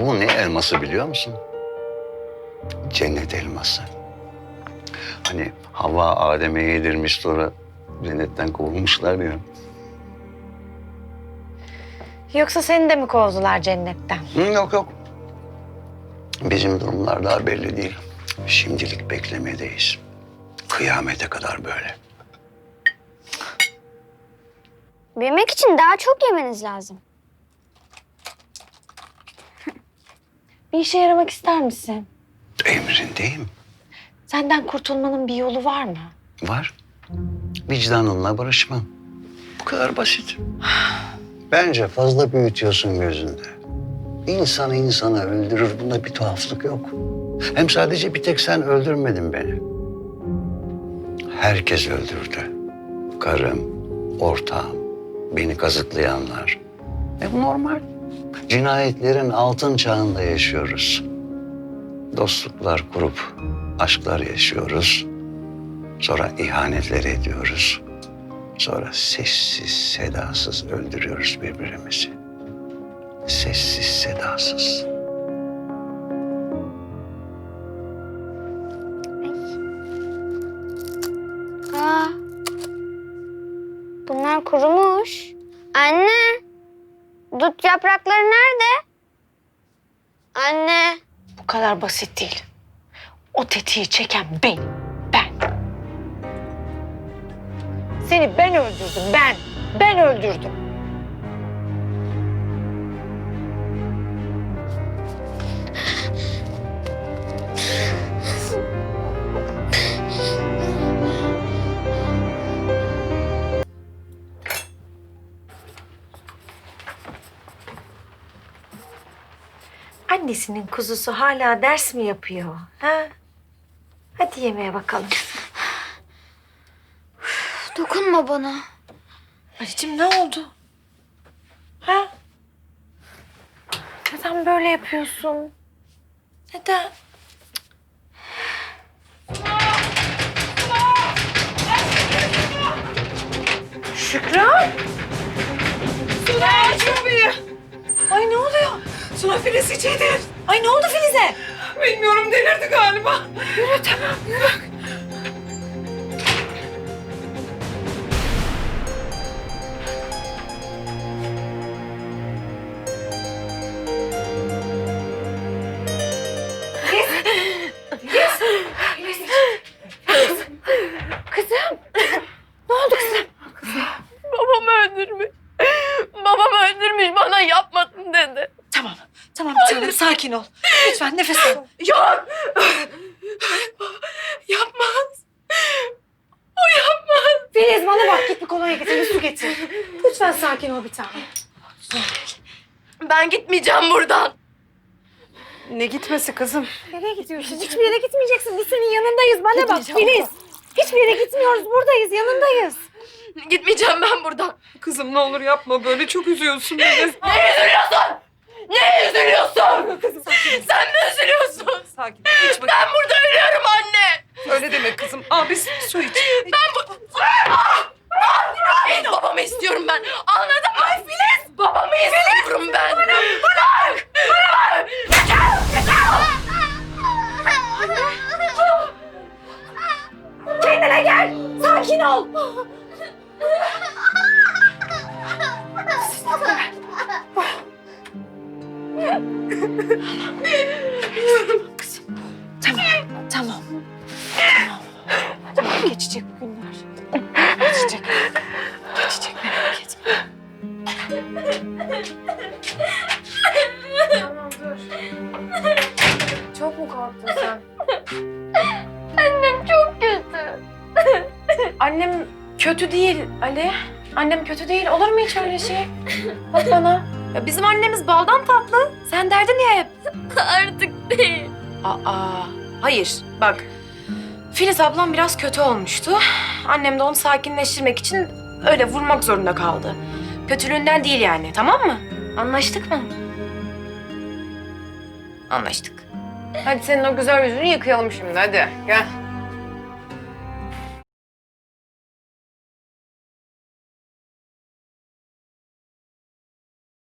Bu ne elması biliyor musun? Cennet elması. Hani Havva Adem'e yedirmiş sonra cennetten kovulmuşlar ya. Yoksa seni de mi kovdular cennetten? Hı, yok yok. Bizim durumlar daha belli değil. Şimdilik beklemedeyiz. Kıyamete kadar böyle. Büyümek için daha çok yemeniz lazım. Bir işe yaramak ister misin? Emrindeyim. Senden kurtulmanın bir yolu var mı? Var. Vicdanınla barışmam. Bu kadar basit. Bence fazla büyütüyorsun gözünde. İnsanı insana öldürür. Bunda bir tuhaflık yok. Hem sadece bir tek sen öldürmedin beni. Herkes öldürdü. Karım, ortağım, beni kazıklayanlar. E bu normal. Cinayetlerin altın çağında yaşıyoruz. Dostluklar kurup aşklar yaşıyoruz. Sonra ihanetler ediyoruz. Sonra sessiz sedasız öldürüyoruz birbirimizi. Sessiz sedasız. Aa, bunlar kurumuş. Anne, dut yaprakları nerede? Anne, Bu kadar basit değil. O tetiği çeken benim. Ben. Seni ben öldürdüm. Ben. Ben öldürdüm. Annesinin kuzusu hala ders mi yapıyor? Ha? Hadi yemeğe bakalım. dokunma bana. Anneciğim ne oldu? Ha? Neden böyle yapıyorsun? Neden? Suna Filiz içidir. Ay ne oldu Filiz'e? Bilmiyorum delirdi galiba. Yürü tamam yürü. Sakin ol. Lütfen nefes al. Yok. Yapmaz. O yapmaz. Filiz bana bak git bir kolonya getir bir su getir. Lütfen sakin ol bir tanem. Ben gitmeyeceğim buradan. Ne gitmesi kızım? Nereye gidiyorsun? Hiçbir yere gitmeyeceksin. Biz senin yanındayız. Bana bak. Filiz. Hiçbir yere gitmiyoruz. Buradayız. Yanındayız. Gitmeyeceğim ben buradan. Kızım ne olur yapma böyle çok üzüyorsun beni. Ne üzülüyorsun? Ne üzülüyorsun? Sen mi üzülüyorsun? Sakin ol. İç bakayım. Ben burada ölüyorum anne. Öyle deme kızım. Abi su iç. Ben bu... Hayır, babamı istiyorum ben. Anladın mı? Ay Filiz! Babamı istiyorum ben. Bırak! Bırak! Bırak! Kendine gel. Sakin ol. Kızım. Tamam. Tamam. Tamam geçecek bu günler. Annem kötü değil Ali. Annem kötü değil. Olur mu hiç öyle şey? Bak bana. Ya bizim annemiz baldan tatlı. Sen derdin ya hep. Artık değil. Aa, hayır. Bak. Filiz ablam biraz kötü olmuştu. Annem de onu sakinleştirmek için öyle vurmak zorunda kaldı. Kötülüğünden değil yani. Tamam mı? Anlaştık mı? Anlaştık. Hadi senin o güzel yüzünü yıkayalım şimdi hadi. Gel.